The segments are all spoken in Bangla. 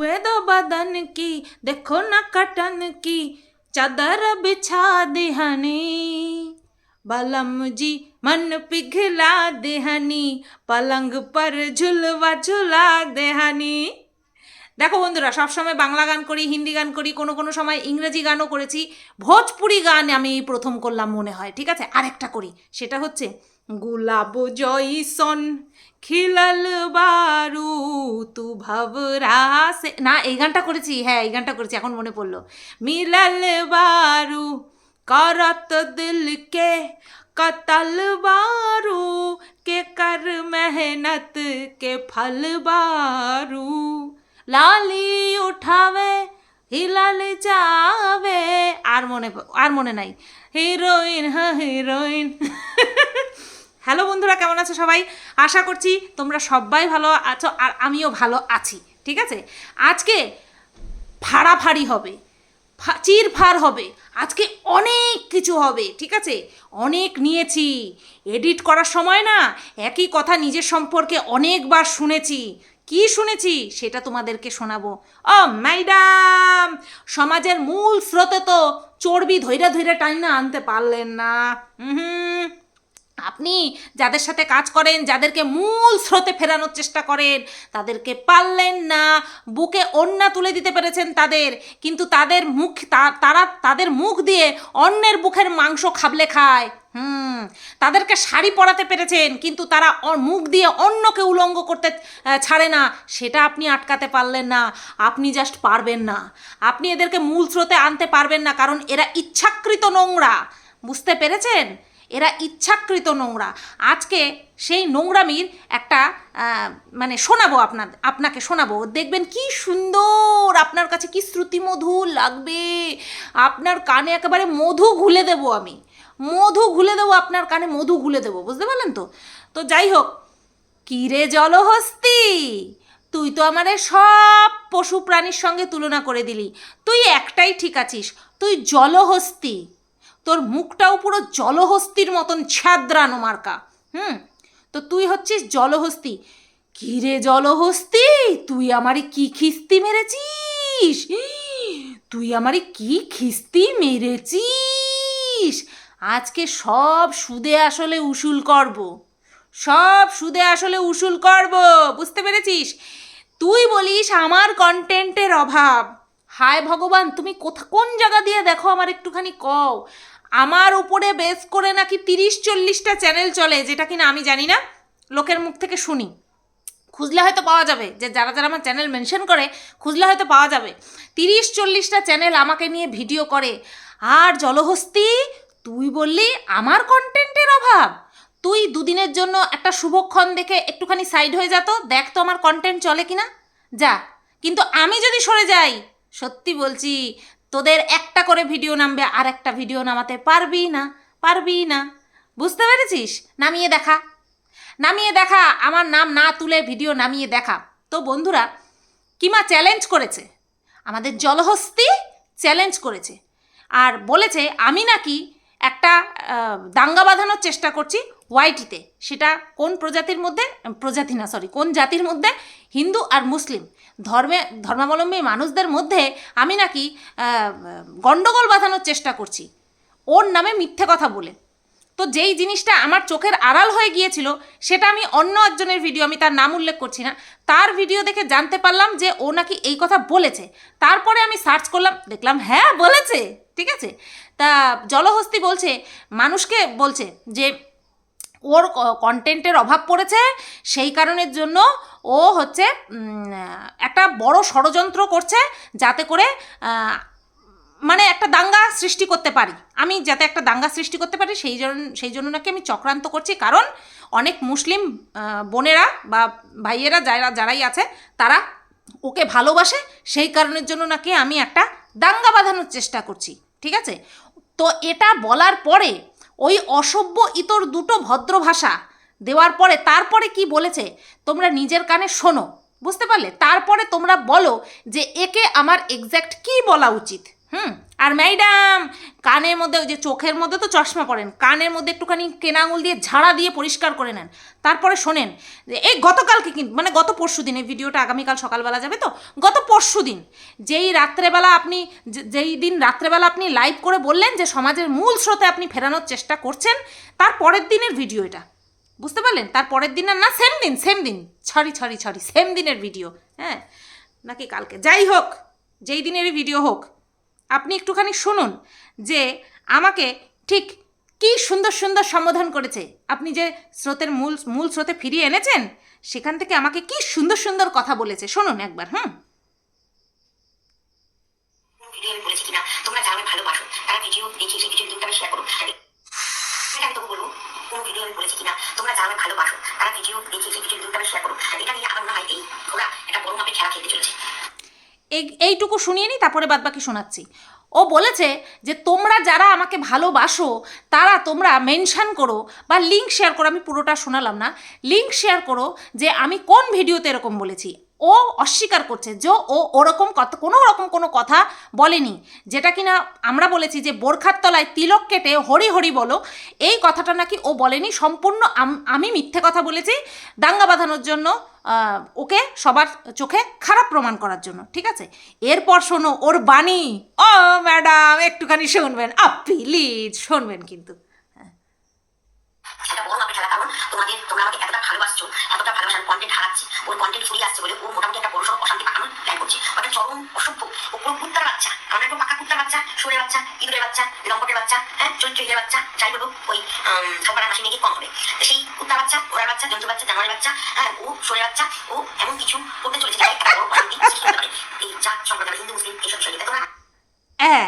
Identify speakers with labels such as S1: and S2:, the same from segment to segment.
S1: छुए दो बदन की देखो ना कटन की चादर बिछा दिहनी बलम जी मन पिघला देहनी पलंग पर झुलवा झुला देहनी দেখো বন্ধুরা সবসময় বাংলা গান করি হিন্দি গান করি কোনো কোনো সময় ইংরেজি গানও করেছি ভোজপুরি গান আমি এই প্রথম করলাম মনে হয় ঠিক আছে আরেকটা করি সেটা হচ্ছে গুলাব জয়সন খিলাল বারু তু ভবরাসে না এই গানটা করেছি হ্যাঁ এই গানটা করেছি এখন মনে পড়লো মিলাল বারু करत दिल के कतल बारू के कर मेहनत के फल बारू লালি উঠাবে হিলাল যাবে আর মনে আর মনে নাই হিরোইন হ্যাঁ হিরোইন হ্যালো বন্ধুরা, কেমন আছো সবাই? আশা করছি তোমরা সবাই ভালো আছো আর আমিও ভালো আছি, ঠিক আছে? আজকে ফাড়াফাড়ি হবে চিরফার হবে, আজকে অনেক কিছু হবে, ঠিক আছে? অনেক নিয়েছি, এডিট করার সময় না একই কথা নিজের সম্পর্কে অনেকবার শুনেছি। কি শুনেছি? সেটা তোমাদেরকে শোনাবো। ও, ম্যাডাম, সমাজের মূল স্রোতে তো চর্বি ধৈরা ধৈরা টাইনা আনতে পারলেন না। হুম। আপনি যাদের সাথে কাজ করেন, যাদেরকে মূল স্রোতে ফেরানোর চেষ্টা করেন, তাদেরকে পারলেন না, বুকে অন্যা তুলে দিতে পেরেছেন তাদের, কিন্তু তাদের মুখ তারা তাদের মুখ দিয়ে অন্যের বুকের মাংস খাবলে খায়। হুম, তাদেরকে শাড়ি পরাতে পেরেছেন, কিন্তু তারা মুখ দিয়ে অন্যকে উলঙ্গ করতে ছাড়ে না, সেটা আপনি আটকাতে পারলেন না, আপনি জাস্ট পারবেন না। আপনি এদেরকে মূল স্রোতে আনতে পারবেন না, কারণ এরা ইচ্ছাকৃত নোংরা। বুঝতে পেরেছেন? এরা ইচ্ছাকৃত নোংরা। আজকে সেই নোংরামির একটা মানে শোনাবো আপনার আপনাকে শোনাবো। দেখবেন কি সুন্দর, আপনার কাছে কি শ্রুতিমধুর লাগবে। আপনার কানে একেবারে মধু ঘুলে দেবো আমি। মধু ঘুলে দেবো, আপনার কানে মধু ঘুলে দেবো, বুঝতে পারলেন তো? তো যাই হোক, কিরে জলহস্তি, তুই তো আমারে সব পশু প্রাণীর সঙ্গে তুলনা করে দিলি। তুই একটাই ঠিক আছিস, তুই জলহস্তি। তোর মুখটাও পুরো জলহস্তির মতন ছ্যাদ্রানো, মার্কা। হুম? তো তুই হচ্ছিস জলহস্তি। কিরে জলহস্তি, তুই আমারে কি খিস্তি মেরেছিস? তুই আমারে কি খিস্তি মেরেছিস? আজকে সব সুদে আসলে উসুল করব। সব সুদে আসলে উসুল করব, বুঝতে পেরেছিস? তুই বলিস আমার কন্টেন্টের অভাব। হায় ভগবান, তুমি কোথা কোন জায়গা দিয়ে দেখো, আমার একটুখানি কও। আমার উপরে বেস করে নাকি তিরিশ চল্লিশটা চ্যানেল চলে, যেটা কিনা আমি জানি না। লোকের মুখ থেকে শুনি। খুঁজলে হয়তো পাওয়া যাবে যে যারা যারা আমার চ্যানেল মেনশন করে, খুঁজলে হয়তো পাওয়া যাবে। তিরিশ চল্লিশটা চ্যানেল আমাকে নিয়ে ভিডিও করে। আর জলহস্তি, তুই বললি আমার কন্টেন্টের অভাব। তুই দুদিনের জন্য একটা শুভক্ষণ দেখে একটুখানি সাইড হয়ে যেত দেখ তো আমার কন্টেন্ট চলে কিনা। যা, কিন্তু আমি যদি সরে যাই, সত্যি বলছি তোদের একটা করে ভিডিও নামবে, আর একটা ভিডিও নামাতে পারবি না পারবি না। বুঝতে পেরেছিস? নামিয়ে দেখা। নামিয়ে দেখা, আমার নাম না তুলে ভিডিও নামিয়ে দেখা। তো বন্ধুরা, কিমা চ্যালেঞ্জ করেছে। আমাদের জলহস্তি চ্যালেঞ্জ করেছে। আর বলেছে, আমি নাকি একটা দাঙ্গা বাঁধানোর চেষ্টা করছি ওয়াইটিতে সেটা কোন প্রজাতির মধ্যে প্রজাতি না সরি কোন জাতির মধ্যে, হিন্দু আর মুসলিম। ধর্মে, ধর্মাবলম্বী মানুষদের মধ্যে আমি নাকি গণ্ডগোল বাঁধানোর চেষ্টা করছি। ওর নামে মিথ্যে কথা বলে। তো যেই জিনিসটা আমার চোখের আড়াল হয়ে গিয়েছিল, সেটা আমি অন্য একজনের ভিডিও, আমি তার নাম উল্লেখ করছি না, তার ভিডিও দেখে জানতে পারলাম যে ও নাকি এই কথা বলেছে। তারপরে আমি সার্চ করলাম, দেখলাম হ্যাঁ বলেছে, ঠিক আছে? তা জলহস্তি বলছে, মানুষকে বলছে যে ওর কন্টেন্টের অভাব পড়েছে, সেই কারণের জন্য ও হচ্ছে একটা বড় ষড়যন্ত্র করছে যাতে করে মানে একটা দাঙ্গা সৃষ্টি করতে পারি। আমি যাতে একটা দাঙ্গা সৃষ্টি করতে পারি, সেই জন্য সেই জন্য নাকি আমি চক্রান্ত করছি। কারণ অনেক মুসলিম বোনেরা বা ভাইয়েরা যারা, যারাই আছে, তারা ওকে ভালোবাসে, সেই কারণের জন্য নাকি আমি একটা দাঙ্গা বাঁধানোর চেষ্টা করছি। ঠিক আছে? তো এটা বলার পরে ওই অসভ্য ইতর দুটো ভদ্র ভাষা। দেওয়ার পরে তারপরে কি বলেছে, তোমরা নিজের কানে শোনো। বুঝতে পারলে? তারপরে তোমরা বলো যে একে আমার এক্স্যাক্ট কি বলা উচিত। হুম? আর ম্যাডাম, কানের মধ্যে ওই যে চোখের মধ্যে তো চশমা পরেন, কানের মধ্যে একটুখানি কেনা আঙুল দিয়ে ঝাড়া দিয়ে পরিষ্কার করে নেন। তারপরে শোনেন, যে এই গতকালকে কিন্তু মানে গত পরশু দিন, এই ভিডিওটা আগামীকাল সকালবেলা যাবে তো, গত পরশু দিন যেই রাত্রেবেলা আপনি যেই দিন রাত্রেবেলা আপনি লাইভ করে বললেন যে সমাজের মূল স্রোতে আপনি ফেরানোর চেষ্টা করছেন, তার পরের দিনের ভিডিও এটা। বুঝতে পারলেন? তার পরের দিন না সেম দিন সেম দিন। ছড়ি ছড়ি ছড়ি সেম দিনের ভিডিও হ্যাঁ? নাকি কালকে? যাই হোক, যেই দিনেরই ভিডিও হোক আপনি একটুখানি শুনুন যে আমাকে ঠিক কি সুন্দর সুন্দর সম্বোধন করেছে। আপনি যে স্রোতের মূল মূল স্রোতে ফিরিয়ে এনেছেন, সেখান থেকে আমাকে কি সুন্দর সুন্দর কথা বলেছে। শুনুন একবার, হুম?
S2: তোমরা যারা ভালোবাসো, তারা ভিডিও দেখে সেই ভিডিও শেয়ার করো এটা নিয়ে আমার মনে হয় এই ওরা একটা বড় মাপের খেলা খেলতে চলেছে।
S1: এইটুকু শুনিয়ে নিই তারপরে বাদ বাকি শোনাচ্ছি। ও বলেছে যে, তোমরা যারা আমাকে ভালোবাসো, তারা তোমরা মেনশান করো বা লিঙ্ক শেয়ার করো। আমি পুরোটা শোনালাম না। লিঙ্ক শেয়ার করো যে, আমি কোন ভিডিওতে এরকম বলেছি? ও অস্বীকার করছে, যে ও ওরকম কত কোনো রকম কোনো কথা বলেনি। যেটা কিনা আমরা বলেছি যে বোরখার তলায় তিলক কেটে হরি হরি বলো, এই কথাটা নাকি ও বলেনি, সম্পূর্ণ আম- মিথ্যে কথা বলেছি দাঙ্গা বাঁধানোর জন্য ওকে সবার চোখে খারাপ প্রমাণ করার জন্য, ঠিক আছে? এরপর শোনো ওর বাণী। ও ম্যাডাম, একটুখানি শুনবেন আ প্লিজ শুনবেন কিন্তু।
S2: সেটা বড় মাপের কারণ তোমাদের, তোমরা আমাকে এতটা ভালোবাসছো, এতটা ভালোবাসার কন্টেন্ট হারাচ্ছে ওর কন্টেন্ট ফুরিয়ে আসছে বলে ও মোটামুটি একটা বড় সড় অশান্তি পাকানোর প্ল্যান করছে। ওটা চরম অসভ্য, ও পুরো কুত্তার বাচ্চা আমরা একটু পাকা কুত্তার বাচ্চা সুরের বাচ্চা, ইঁদুরের বাচ্চা লম্পটের বাচ্চা হ্যাঁ চরিত্রের বাচ্চা, যাই বলো, ওই সবার মাসি নিয়ে কম হবে। সেই কুত্তার বাচ্চা ওরার বাচ্চা, জন্তু বাচ্চা, জানোয়ারের বাচ্চা হ্যাঁ ও সুরের বাচ্চা, ও এমন কিছু করতে চলেছে একটা বড় অশান্তি সৃষ্টি করতে পারে। এই জাত সম্প্রদায় হিন্দু, মুসলিম, এইসব বিষয়ে
S1: হ্যাঁ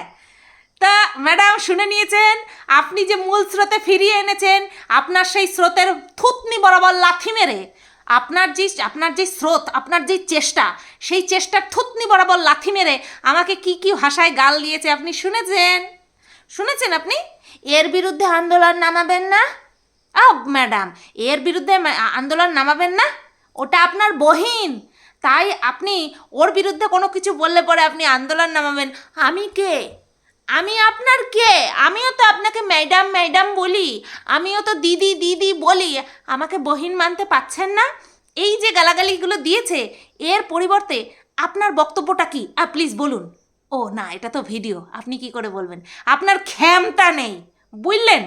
S1: তা ম্যাডাম শুনে নিয়েছেন, আপনি যে মূল স্রোতে ফিরিয়ে এনেছেন, আপনার সেই স্রোতের থুতনি বরাবর লাথি মেরে, আপনার যে আপনার যে স্রোত, আপনার যে চেষ্টা, সেই চেষ্টার থুতনি বরাবর লাথি মেরে আমাকে কি কি ভাষায় গাল দিয়েছে আপনি শুনেছেন? শুনেছেন আপনি? এর বিরুদ্ধে আন্দোলন নামাবেন না? আ ম্যাডাম, এর বিরুদ্ধে আন্দোলন নামাবেন না? ওটা আপনার বহিন। তাই আপনি ওর বিরুদ্ধে কোনো কিছু বললে পরে আপনি আন্দোলন নামাবেন। আমি কে? আমি আপনার কে? আমিও তো আপনাকে ম্যাডাম ম্যাডাম বলি। আমিও তো দিদি দিদি বলি। আমাকে বহিন মানতে পাচ্ছেন না? এই যে গালাগালিগুলো দিয়েছে, এর পরিবর্তে আপনার বক্তব্যটা কি? প্লিজ বলুন। ও, না, এটা তো ভিডিও আপনি কি করে বলবেন? আপনার ক্ষমতা নেই। বুঝলেন?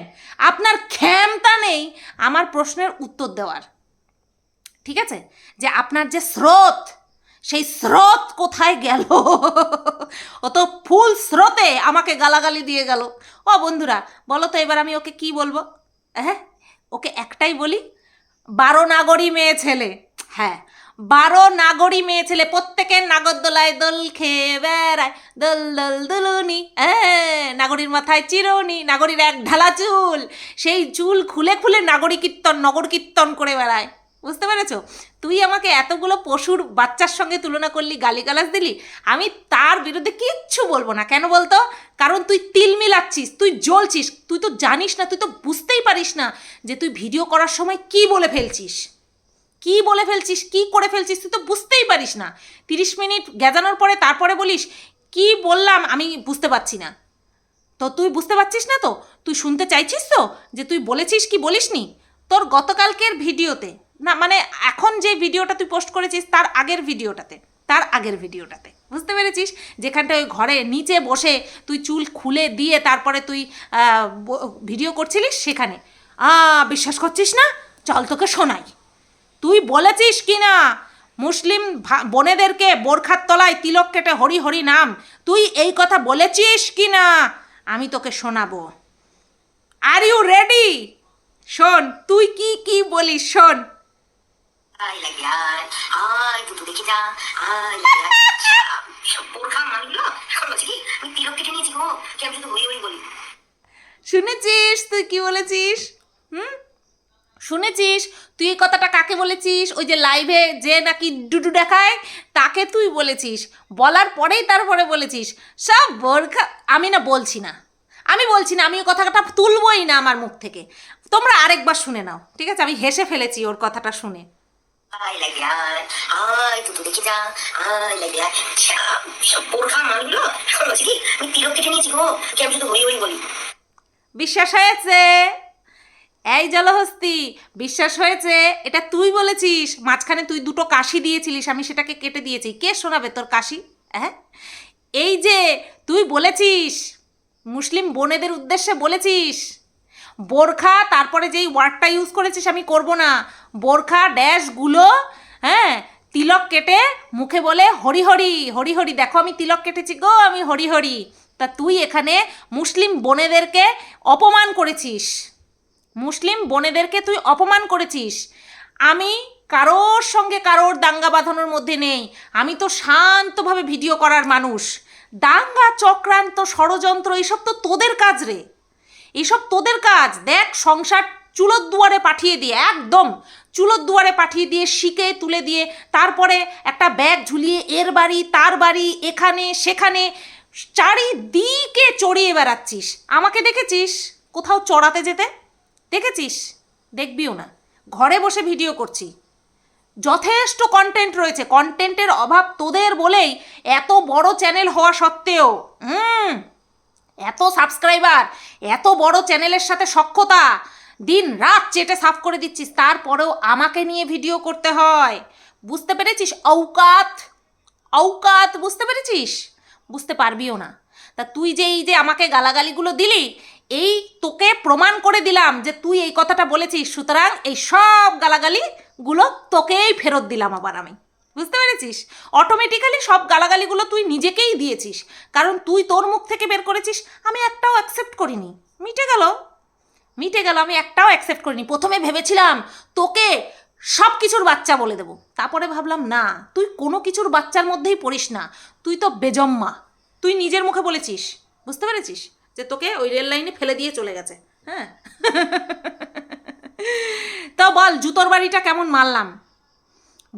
S1: আপনার ক্ষমতা নেই আমার প্রশ্নের উত্তর দেওয়ার। ঠিক আছে? যে আপনার যে স্রোত সেই স্রোত কোথায় গেল? ও তো ফুল স্রোতে আমাকে গালাগালি দিয়ে গেল। ও বন্ধুরা, বলো তো এবার আমি ওকে কি বলব? হ্যাঁ ওকে একটাই বলি, বারো নাগরী মেয়ে ছেলে। হ্যাঁ বারো নাগরী মেয়ে ছেলে, প্রত্যেকের নাগরদোলায় দোল খেয়ে বেড়ায়। দোল দোল, দুলুনি হ্যাঁ নাগরীর মাথায় চিরুনি, নাগরীর এক ঢালা চুল। সেই চুল খুলে খুলে নাগরী কীর্তন, নগর কীর্তন করে বেড়ায়। বুঝতে পেরেছ? তুই আমাকে এতগুলো পশুর বাচ্চার সঙ্গে তুলনা করলি, গালিগালাজ দিলি, আমি তার বিরুদ্ধে কিচ্ছু বলব না। কেন বলতো? কারণ তুই তিল মিলাচ্ছিস, তুই জ্বলছিস, তুই তো জানিস না, তুই তো বুঝতেই পারিস না যে তুই ভিডিও করার সময় কি বলে ফেলছিস। কি বলে ফেলছিস, কি করে ফেলছিস, তুই তো বুঝতেই পারিস না। তিরিশ মিনিট গেজানোর পরে তারপরে বলিস, কি বললাম আমি বুঝতে পারছি না। তো তুই বুঝতে পারছিস না তো? তুই শুনতে চাইছিস তো যে তুই বলেছিস কি বলিসনি? তোর গতকালকের ভিডিওতে। না মানে এখন যে ভিডিওটা তুই পোস্ট করেছিস তার আগের ভিডিওটাতে, তার আগের ভিডিওটাতে, বুঝতে পেরেছিস? যেখানটায় ওই ঘরে নিচে বসে তুই চুল খুলে দিয়ে তারপরে তুই ভিডিও করছিলিস সেখানে। আ, বিশ্বাস করছিস না? চল তোকে শোনাই। তুই বলেছিস কি না? মুসলিম বোনেদেরকে বোরখার তলায় তিলক কেটে হরি হরি নাম, তুই এই কথা বলেছিস কি না? আমি তোকে শোনাবো। আর ইউ রেডি শোন, তুই কি কি বলিস? শোন। শুনেছিস তুই কি বলেছিস? হুম? শুনেছিস? তুই এই কথাটা কাকে বলেছিস? ওই যে লাইভে যে নাকি ডুডু দেখায়, তাকে তুই বলেছিস। বলার পরেই তারপরে বলেছিস। সব বোরখা, আমি না বলছি না। আমি বলছি না, আমি ওই কথাটা তুলবই না আমার মুখ থেকে। তোমরা আরেকবার শুনে নাও, ঠিক আছে? আমি হেসে ফেলেছি ওর কথাটা শুনে। বিশ্বাস হয়েছে? এই জলহস্তি, বিশ্বাস হয়েছে? এটা তুই বলেছিস? মাঝখানে তুই দুটো কাশি দিয়েছিলিস, আমি সেটাকে কেটে দিয়েছি। কে শোনাবে তোর কাশি? হ্যাঁ এই যে, তুই বলেছিস, মুসলিম বোনেদের উদ্দেশ্যে বলেছিস বোরখা, তারপরে যেই ওয়ার্ডটা ইউজ করেছিস আমি করব না। বোরখা ড্যাশগুলো হ্যাঁ তিলক কেটে মুখে বলে হরি হরি হরি হরি। দেখো আমি তিলক কেটেছি গো, আমি হরি হরি। তা তুই এখানে মুসলিম বোনেদেরকে অপমান করেছিস। মুসলিম বোনেদেরকে তুই অপমান করেছিস। আমি কারোর সঙ্গে কারোর দাঙ্গা বাঁধানোর মধ্যে নেই। আমি তো শান্তভাবে ভিডিও করার মানুষ। দাঙ্গা, চক্রান্ত, ষড়যন্ত্র, এসব তো তোদের কাজ রে। এসব তোদের কাজ। দেখ, সংসার চুলোর দুয়ারে পাঠিয়ে দিয়ে, একদম। চুলোর দুয়ারে পাঠিয়ে দিয়ে, শিকে, তুলে দিয়ে, তারপরে একটা ব্যাগ ঝুলিয়ে, এর বাড়ি, তার বাড়ি, এখানে, সেখানে, চারিদিকে চড়িয়ে বেড়াচ্ছিস। আমাকে দেখেছিস? কোথাও চড়াতে যেতে? দেখেছিস? দেখবিও না। ঘরে বসে ভিডিও করছি। যথেষ্ট কন্টেন্ট রয়েছে। কন্টেন্টের অভাব তোদের বলেই এত বড় চ্যানেল হওয়া সত্ত্বেও। হুম। এত সাবস্ক্রাইবার, এত বড় চ্যানেলের সাথে সক্ষতা দিন রাত চেটে সাফ করে দিচ্ছিস, তারপরেও আমাকে নিয়ে ভিডিও করতে হয়। বুঝতে পেরেছিস, ঔকাত? ঔকাত, বুঝতে পেরেছিস? বুঝতে পারবিও না। তা তুই যে এই যে আমাকে গালাগালিগুলো দিলি, এই তোকে প্রমাণ করে দিলাম যে তুই এই কথাটা বলেছিস, সুতরাং এই সব গালাগালিগুলো তোকেই ফেরত দিলাম আবার আমি। বুঝতে পেরেছিস? অটোমেটিক্যালি সব গালাগালিগুলো তুই নিজেকেই দিয়েছিস। কারণ তুই তোর মুখ থেকে বের করেছিস, আমি একটাও অ্যাকসেপ্ট করিনি। মিটে গেল? মিটে গেল, আমি একটাও অ্যাকসেপ্ট করিনি। প্রথমে ভেবেছিলাম তোকে সব কিছুর বাচ্চা বলে দেবো। তারপরে ভাবলাম, না, তুই কোনো কিছুর বাচ্চার মধ্যেই পড়িস না। তুই তো বেজম্মা। তুই নিজের মুখে বলেছিস। বুঝতে পেরেছিস? যে তোকে ওই রেল লাইনে ফেলে দিয়ে চলে গেছে। হ্যাঁ? তো বল, জুতোর বাড়িটা কেমন মারলাম?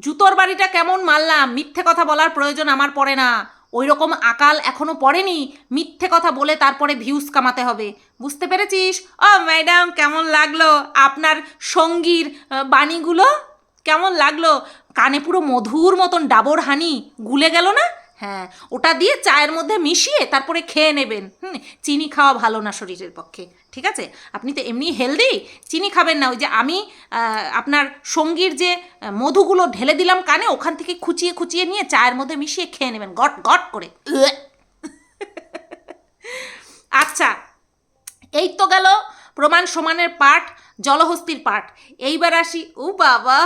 S1: জুতোর বাড়িটা কেমন মারলাম? মিথ্যে কথা বলার প্রয়োজন আমার পড়ে না। ওই রকম আকাল এখনও পড়েনি। মিথ্যে কথা বলে তারপরে ভিউজ কামাতে হবে। বুঝতে পেরেছিস? ও ম্যাডাম, কেমন লাগল? আপনার সঙ্গীর বাণীগুলো? কেমন লাগল? কানে পুরো মধুর মতন ডাবর হানি। গুলে গেল না? হ্যাঁ ওটা দিয়ে চায়ের মধ্যে মিশিয়ে তারপরে খেয়ে নেবেন। হুম, চিনি খাওয়া ভালো না শরীরের পক্ষে, ঠিক আছে? আপনি তো এমনি হেলদি চিনি খাবেন না। ওই যে আমি আপনার সঙ্গীর যে মধুগুলো ঢেলে দিলাম কানে, ওখান থেকে খুচিয়ে খুচিয়ে নিয়ে চায়ের মধ্যে মিশিয়ে খেয়ে নেবেন, গট গট করে। আচ্ছা এই তো গেল প্রমাণ সমানের পাঠ, জলহস্তির পাঠ। এইবার আসি, ও বাবা,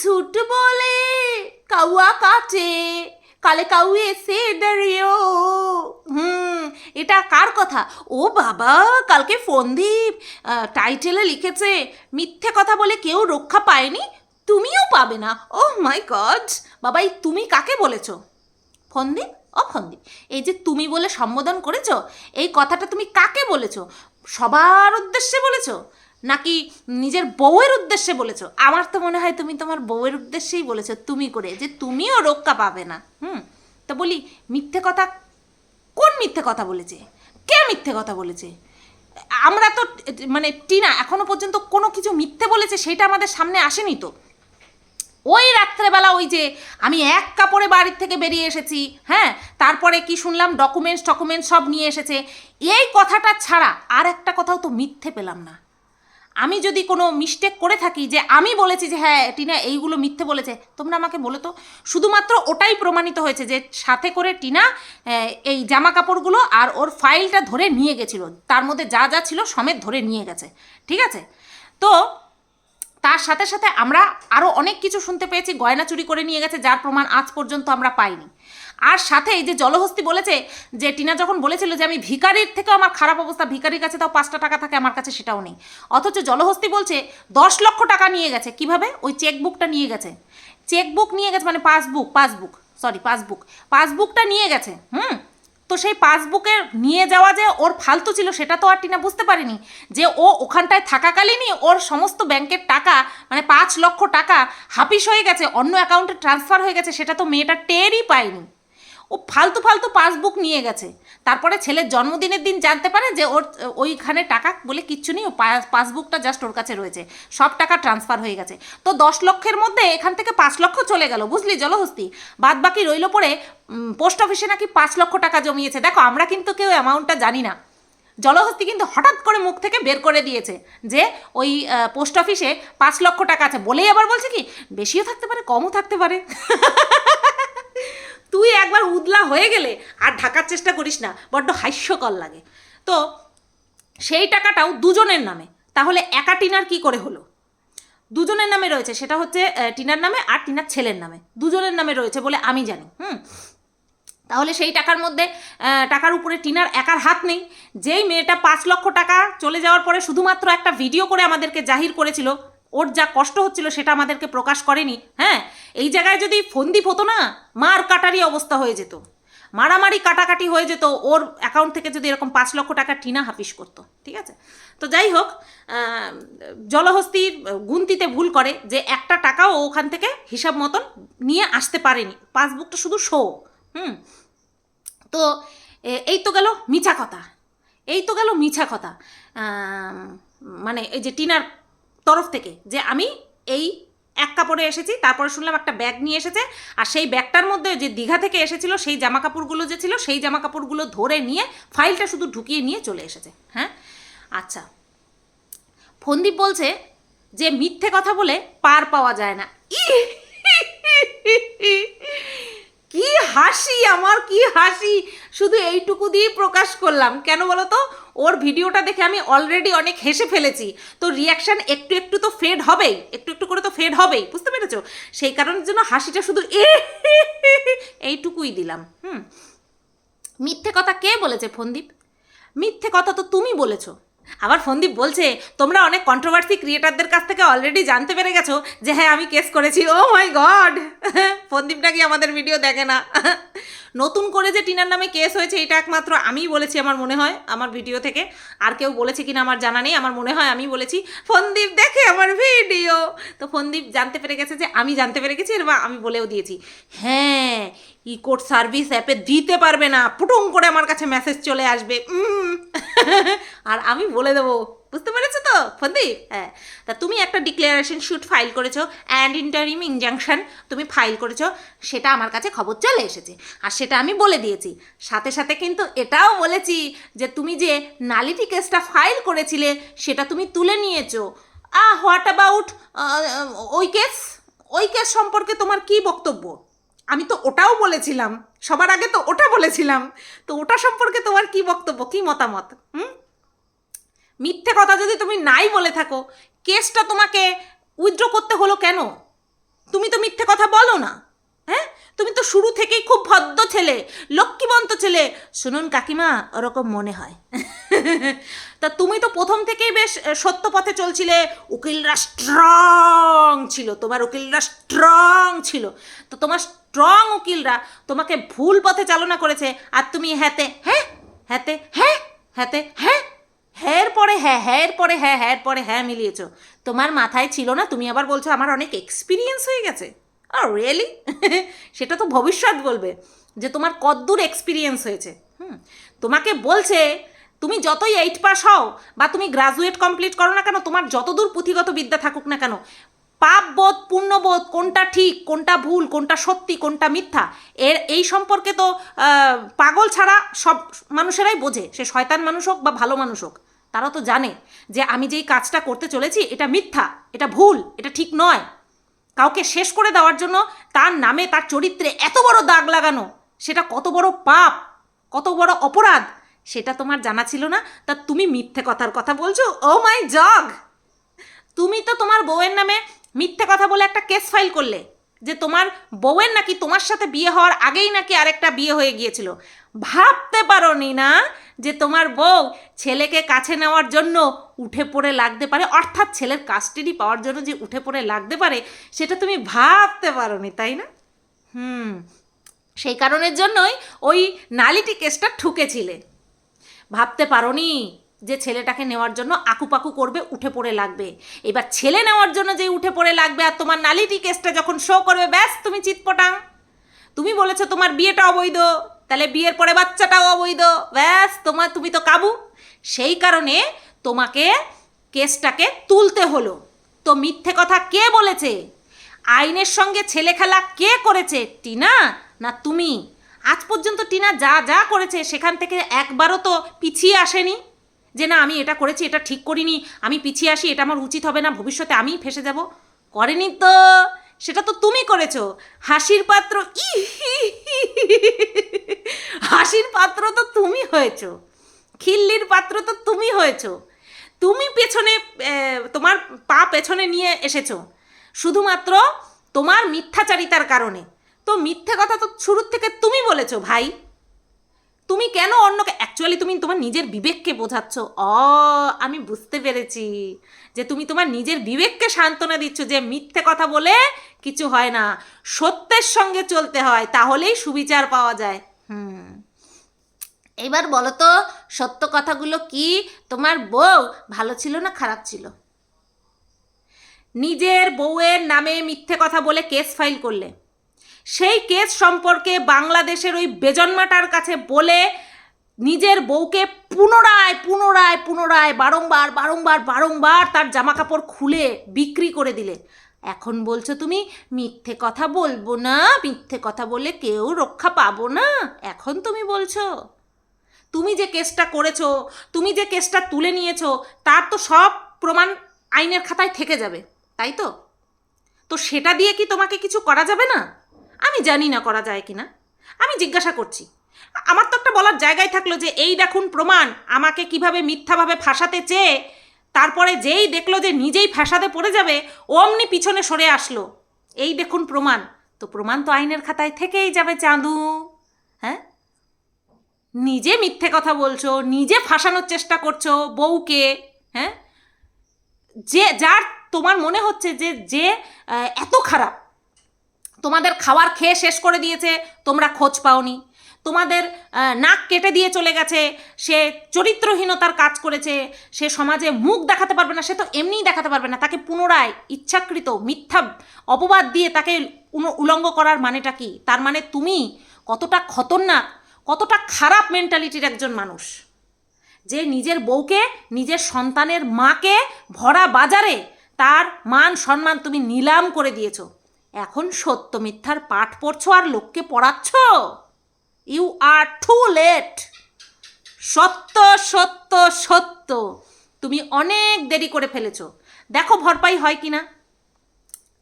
S1: ঝুট বলে, কাউয়া কাটে। কালে কাউ এসে দাঁড়িয়েও। হুম, এটা কার কথা? ও বাবা, কালকে ফন্দীপ। টাইটেলে লিখেছে, মিথ্যে কথা বলে কেউ রক্ষা পায়নি, তুমিও পাবে না। ও মাই গড বাবা এই তুমি কাকে বলেছ? ফন্দীপ? ও ফন্দীপ এই যে তুমি বলে সম্বোধন করেছ, এই কথাটা তুমি কাকে বলেছ? সবার উদ্দেশ্যে বলেছ? নাকি নিজের বউয়ের উদ্দেশ্যে বলেছ? আমার তো মনে হয় তুমি তোমার বউয়ের উদ্দেশ্যেই বলেছ তুমি করে, যে তুমিও রক্ষা পাবে না। হুম? তো বলি, মিথ্যে কথা কোন মিথ্যে কথা বলেছে? কে মিথ্যে কথা বলেছে? আমরা তো মানে টিনা, এখনও পর্যন্ত কোনো কিছু মিথ্যে বলেছে সেটা আমাদের সামনে আসেনি তো। ওই রাত্রেবেলা ওই যে আমি এক কাপড়ে বাড়ির থেকে বেরিয়ে এসেছি হ্যাঁ? তারপরে কি শুনলাম? ডকুমেন্টস টকুমেন্টস সব নিয়ে এসেছে। এই কথাটা ছাড়া আর একটা কথাও তো মিথ্যে পেলাম না। আমি যদি কোনো মিস্টেক করে থাকি যে আমি বলেছি যে হ্যাঁ টিনা এইগুলো মিথ্যে বলেছে, তোমরা আমাকে বলে তো। শুধুমাত্র ওটাই প্রমাণিত হয়েছে যে, সাথে করে টিনা এই জামা কাপড়গুলো আর ওর ফাইলটা ধরে নিয়ে গেছিল। তার মধ্যে যা যা ছিল সমেত ধরে নিয়ে গেছে। ঠিক আছে? তো তার সাথে সাথে আমরা আরও অনেক কিছু শুনতে পেয়েছি। গয়না চুরি করে নিয়ে গেছে, যার প্রমাণ আজ পর্যন্ত আমরা পাইনি। আর সাথে এই যে জলহস্তি বলেছে, যে টিনা যখন বলেছিল যে আমি ভিকারির থেকেও আমার খারাপ অবস্থা ভিকারির কাছে তাও পাঁচটা টাকা থাকে, আমার কাছে সেটাও নেই। অথচ জলহস্তি বলছে, দশ লক্ষ টাকা নিয়ে গেছে। কীভাবে? ওই চেকবুকটা নিয়ে গেছে। চেকবুক নিয়ে গেছে মানে পাসবুক পাসবুক, সরি, পাসবুক। পাসবুকটা নিয়ে গেছে, হুম? তো সেই পাসবুকের নিয়ে যাওয়া যে ওর ফালতু ছিল, সেটা তো আর টিনা বুঝতে পারেনি। যে ও ওখানটায় থাকাকালীনই ওর সমস্ত ব্যাংকের টাকা মানে পাঁচ লক্ষ টাকা হাফিস হয়ে গেছে, অন্য অ্যাকাউন্টে ট্রান্সফার হয়ে গেছে, সেটা তো মেয়েটা টেরই পায়নি। ও ফালতু ফালতু পাসবুক নিয়ে গেছে। তারপরে ছেলের জন্মদিনের দিন জানতে পারে যে ওর, ওইখানে টাকা বলে কিচ্ছু নেই, ও পাসবুকটা জাস্ট ওর কাছে রয়েছে। সব টাকা ট্রান্সফার হয়ে গেছে। তো দশ লক্ষের মধ্যে এখান থেকে পাঁচ লক্ষ চলে গেল, বুঝলি জলহস্তি? বাদ বাকি রইল পরে পোস্ট অফিসে নাকি পাঁচ লক্ষ টাকা জমিয়েছে। দেখো, আমরা কিন্তু কেউ অ্যামাউন্টটা জানি না। জলহস্তি কিন্তু হঠাৎ করে মুখ থেকে বের করে দিয়েছে যে ওই পোস্ট অফিসে পাঁচ লক্ষ টাকা আছে। বলেই আবার বলছে কি, বেশিও থাকতে পারে, কমও থাকতে পারে। তুই একবার উদলা হয়ে গেলে আর ঢাকার চেষ্টা করিস না, বড্ড হাস্যকর লাগে। তো সেই টাকাটাও দুজনের নামে। তাহলে একা টিনার কি করে হলো? দুজনের নামে রয়েছে, সেটা হচ্ছে টিনার নামে আর টিনার ছেলের নামে। দুজনের নামে রয়েছে বলে আমি জানি, হুম? তাহলে সেই টাকার মধ্যে টাকার উপরে টিনার একার হাত নেই। যেই মেয়েটা পাঁচ লক্ষ টাকা চলে যাওয়ার পরে শুধুমাত্র একটা ভিডিও করে আমাদেরকে জাহির করেছিল ওর যা কষ্ট হচ্ছিল সেটা আমাদেরকে প্রকাশ করেনি হ্যাঁ? এই জায়গায় যদি ফন্দিপ হতো না, মার কাটারি অবস্থা হয়ে যেত। মারামারি কাটাকাটি হয়ে যেত, ওর অ্যাকাউন্ট থেকে যদি এরকম পাঁচ লক্ষ টাকা টিনা হাফিস করতো, ঠিক আছে? তো যাই হোক জলহস্তির গুনতিতে ভুল করে যে একটা টাকাও ওখান থেকে হিসাব মতন নিয়ে আসতে পারেনি। পাসবুকটা শুধু শো হুম? তো এই তো গেল মিছা কথা। এই তো গেল মিছা কথা। মানে এই যে টিনার তরফ থেকে যে আমি এই এক কাপড়ে এসেছি, তারপরে শুনলাম একটা ব্যাগ নিয়ে এসেছে, আর সেই ব্যাগটার মধ্যে যে দীঘা থেকে এসেছিল, সেই জামা কাপড়গুলো যে ছিল, সেই জামা কাপড়গুলো ধরে নিয়ে ফাইলটা শুধু ঢুকিয়ে নিয়ে চলে এসেছে। হ্যাঁ? আচ্ছা। ফন্দীপ বলছে যে মিথ্যে কথা বলে পার পাওয়া যায় না। কি হাসি আমার, কি হাসি। শুধু এইটুকু দিয়ে প্রকাশ করলাম। কেন বলো তো ওর ভিডিওটা দেখে আমি অলরেডি অনেক হেসে ফেলেছি। তো রিয়াকশান একটু একটু তো ফেড হবেই। একটু একটু করে তো ফেড হবেই। বুঝতে পেরেছ? সেই কারণের জন্য হাসিটা শুধু এ এইটুকুই দিলাম। হুম। মিথ্যে কথা কে বলেছে, ফন্দীপ? মিথ্যে কথা তো তুমি বলেছ। আবার ফন্দীপ বলছে, তোমরা অনেক কন্ট্রোভার্সি ক্রিয়েটারদের কাছ থেকে অলরেডি জানতে পেরে গেছো যে হ্যাঁ আমি কেস করেছি। ও মাই গড ফন্দীপ নাকি আমাদের ভিডিও দেখে না। নতুন করে যে টিনার নামে কেস হয়েছে, এটা একমাত্র আমিই বলেছি আমার মনে হয়, আমার ভিডিও থেকে। আর কেউ বলেছে কিনা আমার জানা নেই, আমার মনে হয় আমি বলেছি। ফন্দীপ দেখে আমার ভিডিও তো ফন্দীপ জানতে পেরে গেছে যে আমি জানতে পেরে গেছি এবার আমি বলেও দিয়েছি। হ্যাঁ ই কোড সার্ভিস অ্যাপে দিতে পারবে না। পুটুং করে আমার কাছে মেসেজ চলে আসবে। আর আমি বলে দেবো, বুঝতে পেরেছ তো ফন্দীপ হ্যাঁ। তা তুমি একটা ডিক্লারেশন শুট ফাইল করেছ অ্যান্ড ইন্টারিম ইনজাংশন তুমি ফাইল করেছ, সেটা আমার কাছে খবর চলে এসেছে। আর সেটা আমি বলে দিয়েছি। সাথে সাথে কিন্তু এটাও বলেছি যে তুমি যে নালিটি কেসটা ফাইল করেছিলে, সেটা তুমি তুলে নিয়েছো। আ হোয়াট অ্যাবাউট ওই কেস ওই কেস সম্পর্কে তোমার কি বক্তব্য? আমি তো ওটাও বলেছিলাম। সবার আগে তো ওটা বলেছিলাম। তো ওটা সম্পর্কে তোমার কি বক্তব্য, কি মতামত? হুম? মিথ্যে কথা যদি তুমি নাই বলে থাকো, কেসটা তোমাকে উইথড্র করতে হলো কেন? তুমি তো মিথ্যে কথা বলো না। তুমি তো শুরু থেকেই খুব ভদ্র ছেলে লক্ষ্মীবন্ত ছেলে। শুনুন কাকিমা, ওরকম মনে হয়। তা তুমি তো প্রথম থেকেই বেশ সত্য পথে চলছিলে। উকিলরা স্ট্রং ছিল, তোমার উকিলরা স্ট্রং ছিল। তো তোমার স্ট্রং উকিলরা তোমাকে ভুল পথে চালনা করেছে। আর তুমি হ্যাতে হ্যাঁ হ্যাতে হ্যাঁ হ্যাতে হ্যাঁ হ্যার পরে হ্যাঁ হ্যার পরে হ্যাঁ হ্যার পরে হ্যাঁ মিলিয়েছো। তোমার মাথায় ছিল না, তুমি আবার বলছো আমার অনেক এক্সপিরিয়েন্স হয়ে গেছে। আর রিয়েলি সেটা তো ভবিষ্যৎ বলবে যে তোমার কদ্দূর এক্সপিরিয়েন্স হয়েছে। হুম, তোমাকে বলছে, তুমি যতই এইট পাস হও বা তুমি গ্রাজুয়েট কমপ্লিট করো না কেন, তোমার যতদূর পুঁথিগত বিদ্যা থাকুক না কেন, পাপ বোধ পুণ্যবোধ কোনটা ঠিক, কোনটা ভুল, কোনটা সত্যি, কোনটা মিথ্যা, এর এই সম্পর্কে তো পাগল ছাড়া সব মানুষেরাই বোঝে, সে শয়তান মানুষ হোক বা ভালো মানুষ হোক, তারা তো জানে যে আমি যেই কাজটা করতে চলেছি, এটা মিথ্যা, এটা ভুল, এটা ঠিক নয়। কাউকে শেষ করে দেওয়ার জন্য তার নামে তার চরিত্রে এত বড় দাগ লাগানো, সেটা কত বড় পাপ, কত বড় অপরাধ, সেটা তোমার জানা ছিল না? তা তুমি মিথ্যে কথার কথা বলছো? ও মাই জগ তুমি তো তোমার বউয়ের নামে মিথ্যে কথা বলে একটা কেস ফাইল করলে। যে তোমার বউয়ের নাকি তোমার সাথে বিয়ে হওয়ার আগেই নাকি আরেকটা বিয়ে হয়ে গিয়েছিল। ভাবতে পারোনি না যে তোমার বউ ছেলেকে কাছে নেওয়ার জন্য উঠে পড়ে লাগতে পারে, অর্থাৎ ছেলের কাস্টাডি পাওয়ার জন্য যে উঠে পড়ে লাগতে পারে, সেটা তুমি ভাবতে পারোনি, তাই না? হুম, সেই কারণের জন্যই ওই নালিটি কেসটা ঠুকেছিলে। ভাবতে পারোনি? যে ছেলেটাকে নেওয়ার জন্য আকুপাকু করবে, উঠে পড়ে লাগবে। এবার ছেলে নেওয়ার জন্য যে উঠে পড়ে লাগবে আর তোমার নালিটি কেসটা যখন শো করবে, ব্যাস, তুমি চিৎপটাং। তুমি বলেছ তোমার বিয়েটা অবৈধ, তাহলে বিয়ের পরে বাচ্চাটাও অবৈধ। ব্যাস, তোমার, তুমি তো কাবু। সেই কারণে তোমাকে কেসটাকে তুলতে হলো। তো মিথ্যে কথা কে বলেছে? আইনের সঙ্গে ছেলে খেলা কে করেছে? টিনা না তুমি? আজ পর্যন্ত টিনা যা যা করেছে, সেখান থেকে একবারও তো পিছিয়ে আসেনি। যে না, আমি এটা করেছি, এটা ঠিক করিনি, আমি পিছিয়ে আসি, এটা আমার উচিত হবে না, ভবিষ্যতে আমিই ফেসে যাব। করেনি তো? সেটা তো তুমি করেছ। হাসির পাত্র, ই। হাসির পাত্র তো তুমি হয়েছো। খিল্লির পাত্র তো তুমি হয়েছো। তুমি পেছনে তোমার পা পেছনে নিয়ে এসেছ। শুধুমাত্র তোমার মিথ্যাচারিতার কারণে। তো মিথ্যে কথা তো শুরুর থেকে তুমি বলেছ, ভাই। তুমি কেন অন্যকে অ্যাকচুয়ালি তুমি তোমার নিজের বিবেককে বোঝাচ্ছ? অ, আমি বুঝতে পেরেছি যে তুমি তোমার নিজের বিবেককে সান্ত্বনা দিচ্ছ যে মিথ্যে কথা বলে কিছু হয় না। সত্যের সঙ্গে চলতে হয়, তাহলেই সুবিচার পাওয়া যায়। হুম। এবার বলো তো, সত্য কথাগুলো কি? তোমার বউ ভালো ছিল না খারাপ ছিল? নিজের বউয়ের নামে মিথ্যে কথা বলে কেস ফাইল করলে। সেই কেস সম্পর্কে বাংলাদেশের ওই বেজন্মাটার কাছে বলে নিজের বউকে পুনরায় পুনরায় পুনরায়, বারংবার বারংবার বারংবার তার জামা কাপড় খুলে বিক্রি করে দিলে। এখন বলছো তুমি, মিথ্যে কথা বলব না, মিথ্যে কথা বলে কেউ রক্ষা পাবো না। এখন তুমি বলছো, তুমি যে কেসটা করেছ, তুমি যে কেসটা তুলে নিয়েছো, তার তো সব প্রমাণ আইনের খাতায় থেকে যাবে, তাই তো? তো সেটা দিয়ে কি তোমাকে কিছু করা যাবে না? আমি জানি না করা যায় কিনা। আমি জিজ্ঞাসা করছি। আমার তো একটা বলার জায়গায় থাকল যে, এই দেখুন প্রমাণ, আমাকে কীভাবে মিথ্যাভাবে ফাঁসাতে চেয়ে, তারপরে যেই দেখল যে নিজেই ফাঁসাতে পড়ে যাবে অমনি পিছনে সরে আসলো। এই দেখুন প্রমাণ। তো প্রমাণ তো আইনের খাতায় থেকেই যাবে, চাঁদু। হ্যাঁ? নিজে মিথ্যে কথা বলছো, নিজে ফাঁসানোর চেষ্টা করছ বউকে হ্যাঁ? যে, যার তোমার মনে হচ্ছে যে যে এত খারাপ তোমাদের খাবার খেয়ে শেষ করে দিয়েছে, তোমরা খোঁজ পাওনি। তোমাদের নাক কেটে দিয়ে চলে গেছে, সে চরিত্রহীনতার কাজ করেছে, সে সমাজে মুখ দেখাতে পারবে না, সে তো এমনিই দেখাতে পারবে না। তাকে পুনরায় ইচ্ছাকৃত মিথ্যা অপবাদ দিয়ে তাকে উলঙ্গ করার মানেটা কি? তার মানে তুমি কতটা খতরনাক, কতটা খারাপ মেন্টালিটির একজন মানুষ। যে নিজের বউকে, নিজের সন্তানের মাকে ভরা বাজারে তার মান সম্মান তুমি নিলাম করে দিয়েছ। এখন সত্য মিথ্যার পাঠ পড়ছো আর লোককে পড়াচ্ছ? ইউ আর টু লেট সত্য সত্য সত্য। তুমি অনেক দেরি করে ফেলেছো। দেখো ভরপাই হয় কি না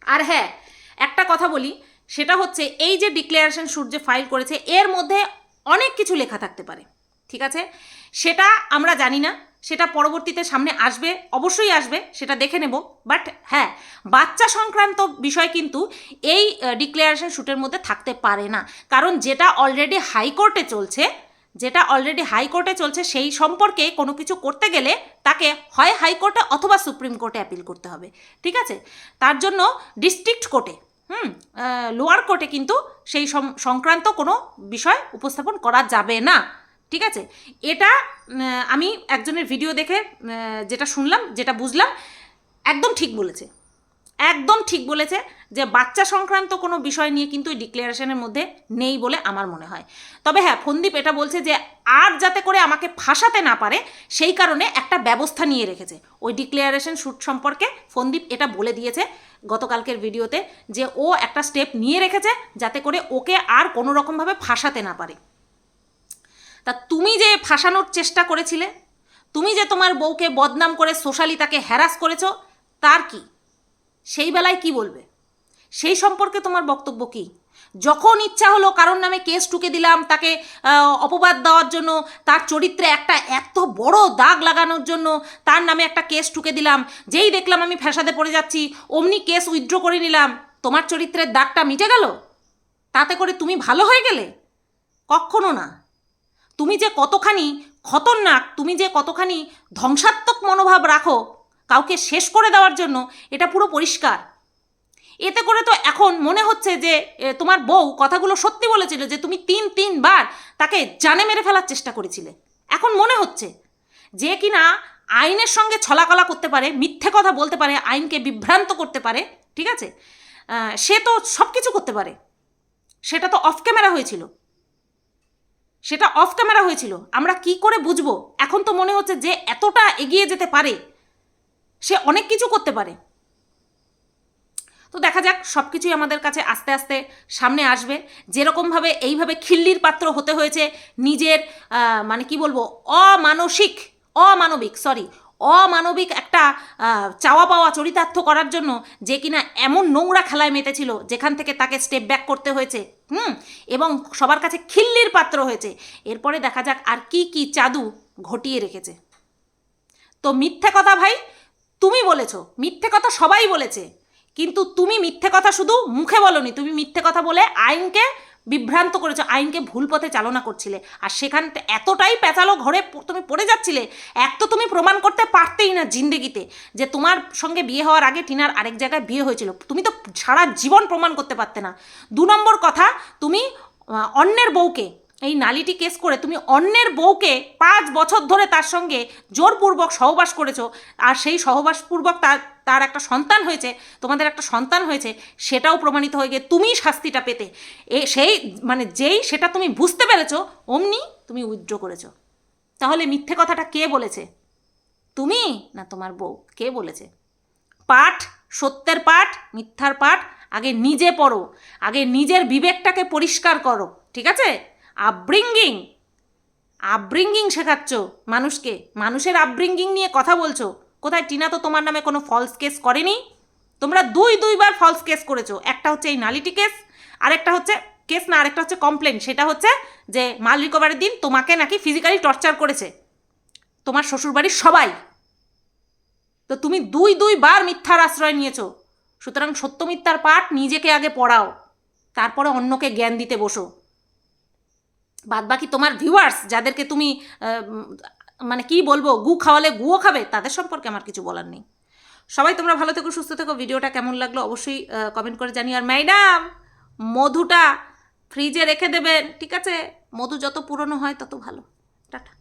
S1: আর হ্যাঁ একটা কথা বলি, সেটা হচ্ছে এই যে ডিক্লারেশন শুট যে ফাইল করেছে, এর মধ্যে অনেক কিছু লেখা থাকতে পারে। ঠিক আছে? সেটা আমরা জানি না। সেটা পরবর্তীতে সামনে আসবে, অবশ্যই আসবে, সেটা দেখে নেব। বাট হ্যাঁ বাচ্চা সংক্রান্ত বিষয় কিন্তু এই ডিক্লারেশন শ্যুটের মধ্যে থাকতে পারে না। কারণ যেটা অলরেডি হাইকোর্টে চলছে, যেটা অলরেডি হাইকোর্টে চলছে, সেই সম্পর্কে কোনো কিছু করতে গেলে তাকে হয় হাইকোর্টে অথবা সুপ্রিম কোর্টে অ্যাপিল করতে হবে। ঠিক আছে? তার জন্য ডিস্ট্রিক্ট কোর্টে হুম লোয়ার কোর্টে কিন্তু সেই সংক্রান্ত কোনো বিষয় উপস্থাপন করা যাবে না। ঠিক আছে? এটা আমি একজনের ভিডিও দেখে যেটা শুনলাম, যেটা বুঝলাম, একদম ঠিক বলেছে। একদম ঠিক বলেছে যে বাচ্চা সংক্রান্ত কোনো বিষয় নিয়ে কিন্তু এই ডিক্লারেশনের মধ্যে নেই বলে আমার মনে হয়। তবে হ্যাঁ ফন্দীপ এটা বলছে যে আর যাতে করে আমাকে ফাঁসাতে না পারে, সেই কারণে একটা ব্যবস্থা নিয়ে রেখেছে। ওই ডিক্লারেশন শ্যুট সম্পর্কে ফন্দীপ এটা বলে দিয়েছে গতকালকের ভিডিওতে যে ও একটা স্টেপ নিয়ে রেখেছে যাতে করে ওকে আর কোনো রকমভাবে ফাঁসাতে না পারে। তা তুমি যে ফাঁসানোর চেষ্টা করেছিলে, তুমি যে তোমার বউকে বদনাম করে সোশ্যালি তাকে হ্যারাস করেছ, তার কি? সেই বেলায় কি বলবে? সেই সম্পর্কে তোমার বক্তব্য কি? যখন ইচ্ছা হলো কারোর নামে কেস টুকে দিলাম, তাকে অপবাদ দেওয়ার জন্য, তার চরিত্রে একটা এত বড় দাগ লাগানোর জন্য তার নামে একটা কেস টুকে দিলাম, যেই দেখলাম আমি ফ্যাসাদে পড়ে যাচ্ছি, অমনি কেস উইথড্র করে নিলাম, তোমার চরিত্রের দাগটা মিটে গেল? তাতে করে তুমি ভালো হয়ে গেলে? কখনো না। তুমি যে কতখানি খতরনাক, তুমি যে কতখানি ধ্বংসাত্মক মনোভাব রাখো কাউকে শেষ করে দেওয়ার জন্য, এটা পুরো পরিষ্কার। এতে করে তো এখন মনে হচ্ছে যে তোমার বউ কথাগুলো সত্যি বলেছিল যে তুমি তিন, তিনবার তাকে জানে মেরে ফেলার চেষ্টা করেছিলে। এখন মনে হচ্ছে যে কিনা আইনের সঙ্গে ছলাকলা করতে পারে, মিথ্যে কথা বলতে পারে, আইনকে বিভ্রান্ত করতে পারে, ঠিক আছে? সে তো সব কিছু করতে পারে। সেটা তো অফ ক্যামেরা হয়েছিল। সেটা অফ ক্যামেরা হয়েছিল। আমরা কি করে বুঝব? এখন তো মনে হচ্ছে যে এতটা এগিয়ে যেতে পারে। সে অনেক কিছু করতে পারে। তো দেখা যাক সব কিছুই আমাদের কাছে আস্তে আস্তে সামনে আসবে। যেরকমভাবে এইভাবে খিল্লির পাত্র হতে হয়েছে নিজের মানে কি বলব, অমানসিক, অমানবিক সরি অমানবিক একটা চাওয়া পাওয়া চরিতার্থ করার জন্য যে কিনা এমন নোংরা খেলায় মেতেছিল যেখান থেকে তাকে স্টেপ ব্যাক করতে হয়েছে, হুম? এবং সবার কাছে খিল্লির পাত্র হয়েছে। এরপরে দেখা যাক আর কি কি চাদু ঘটিয়ে রেখেছে। তো মিথ্যে কথা ভাই, তুমি বলেছ, মিথ্যে কথা সবাই বলেছে। কিন্তু তুমি মিথ্যে কথা শুধু মুখে বলনি, তুমি মিথ্যে কথা বলে আইনকে বিভ্রান্ত করেছ, আইনকে ভুল পথে চালনা করছিলে। আর সেখান এতটাই পেঁচালো ঘরে তুমি পড়ে যাচ্ছিলে, এক তো তুমি প্রমাণ করতে পারতেই না জিন্দেগিতে যে তোমার সঙ্গে বিয়ে হওয়ার আগে টিনার আরেক জায়গায় বিয়ে হয়েছিল। তুমি তো সারা জীবন প্রমাণ করতে পারতে না। দু নম্বর কথা, তুমি অন্যের বউকে এই নালিটি কেস করে তুমি অন্যের বউকে পাঁচ বছর ধরে তার সঙ্গে জোরপূর্বক সহবাস করেছ, আর সেই সহবাসপূর্বক তার তার একটা সন্তান হয়েছে, তোমাদের একটা সন্তান হয়েছে, সেটাও প্রমাণিত হয়ে গিয়ে তুমিই শাস্তিটা পেতে। এ, সেই মানে যেই সেটা তুমি বুঝতে পেরেছ, অমনি তুমি উইথড্র করেছ। তাহলে মিথ্যে কথাটা কে বলেছে? তুমি না তোমার বউ? কে বলেছে? পাঠ, সত্যের পাঠ, মিথ্যার পাঠ, আগে নিজে পড়ো, আগে নিজের বিবেকটাকে পরিষ্কার করো, ঠিক আছে? আপব্রিঙ্গিং আপব্রিঙ্গিং শেখাচ্ছ মানুষকে। মানুষের আপব্রিঙ্গিং নিয়ে কথা বলছো। কোথায় টিনা তো তোমার নামে কোনো ফলস কেস করেনি? তোমরা দুই দুইবার ফলস কেস করেছ। একটা হচ্ছে এই নালিটি কেস আরেকটা হচ্ছে কেস না, আরেকটা হচ্ছে কমপ্লেন সেটা হচ্ছে যে মাল রিকভারির দিন তোমাকে নাকি ফিজিক্যালি টর্চার করেছে। তোমার শ্বশুরবাড়ির সবাই। তো তুমি দুই দুইবার মিথ্যার আশ্রয় নিয়েছো। সুতরাং সত্য মিথ্যার পাঠ নিজেকে আগে পড়াও। তারপরে অন্যকে জ্ঞান দিতে বসো। বাদ বাকি তোমার ভিউয়ার্স যাদেরকে তুমি মানে কি বলব, গু খাওয়ালে গুও খাবে, তাদের সম্পর্কে আমার কিছু বলার নেই। সবাই তোমরা ভালো থেকো, সুস্থ থেকো। ভিডিওটা কেমন লাগল অবশ্যই কমেন্ট করে জানি আর ম্যাডাম মধুটা ফ্রিজে রেখে দেবেন, ঠিক আছে? মধু যত পুরনো হয় তত ভালো। টাটা।